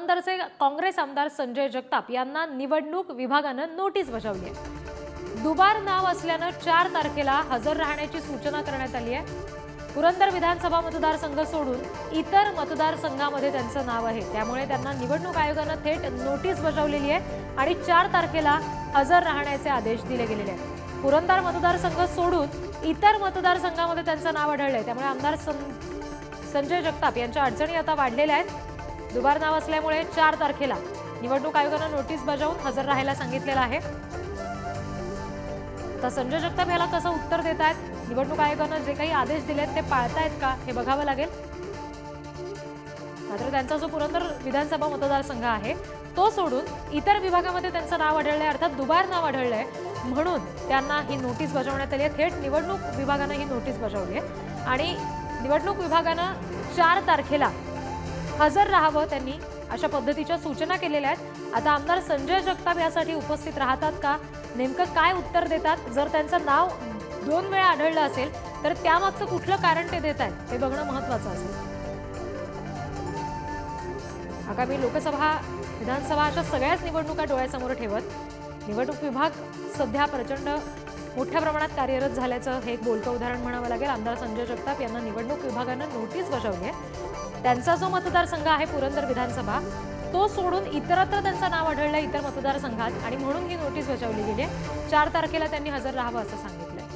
पुरंदरचे काँग्रेस आमदार संजय जगताप यांना निवडणूक विभागानं नोटीस बजावली आहे. दुबार नाव असल्यानं चार तारखेला हजर राहण्याची सूचना करण्यात आली आहे. पुरंदर विधानसभा मतदारसंघ सोडून इतर मतदारसंघामध्ये त्यांचं नाव आहे. त्यामुळे त्यांना निवडणूक आयोगानं थेट नोटीस बजावलेली आहे आणि चार तारखेला हजर राहण्याचे आदेश दिले गेलेले आहेत. पुरंदर मतदारसंघ सोडून इतर मतदारसंघामध्ये त्यांचं नाव आढळलंय. त्यामुळे आमदार सं- संजय जगताप यांच्या अडचणी आता वाढलेल्या आहेत. दुबार नाव असल्यामुळे चार तारखेला निवडणूक आयोगानं नोटीस बजावून हजर राहायला सांगितलेलं आहे. आता संजय जगताप याला कसं उत्तर देत आहेत निवडणूक आयोगानं जे काही आदेश दिलेत ते पाळतायत का? हे बघावं लागेल. मात्र त्यांचा जो पुरंदर विधानसभा मतदारसंघ आहे तो सोडून इतर विभागामध्ये त्यांचं नाव आढळलंय अर्थात दुबार नाव आढळलंय. म्हणून त्यांना ही नोटीस बजावण्यात आली आहे. थेट निवडणूक विभागानं ही नोटीस बजावली आहे. आणि निवडणूक विभागानं चार तारखेला हजर राहावं त्यांनी. अशा पद्धतीच्या सूचना केलेल्या आहेत. आता आमदार संजय जगताप यासाठी उपस्थित राहतात का? नेमकं काय उत्तर देतात? जर त्यांचं नाव दोन वेळा आढळलं असेल तर त्यामागचं कुठलं कारण ते देत आहेत? हे बघणं महत्वाचं असेल. आगामी लोकसभा विधानसभा अशा सगळ्याच निवडणुका डोळ्यासमोर ठेवत. निवडणूक विभाग सध्या प्रचंड मोठ्या प्रमाणात कार्यरत झाल्याचं हे एक बोलकं उदाहरण म्हणावं लागेल. आमदार संजय जगताप यांना निवडणूक विभागानं नोटीस बजावली आहे. त्यांचा जो मतदारसंघ आहे पुरंदर विधानसभा तो सोडून इतरत्र त्यांचं नाव आढळलं इतर मतदारसंघात आणि म्हणून ही नोटीस बजावली गेली आहे. चार तारखेला त्यांनी हजर राहावं असं सांगितलंय.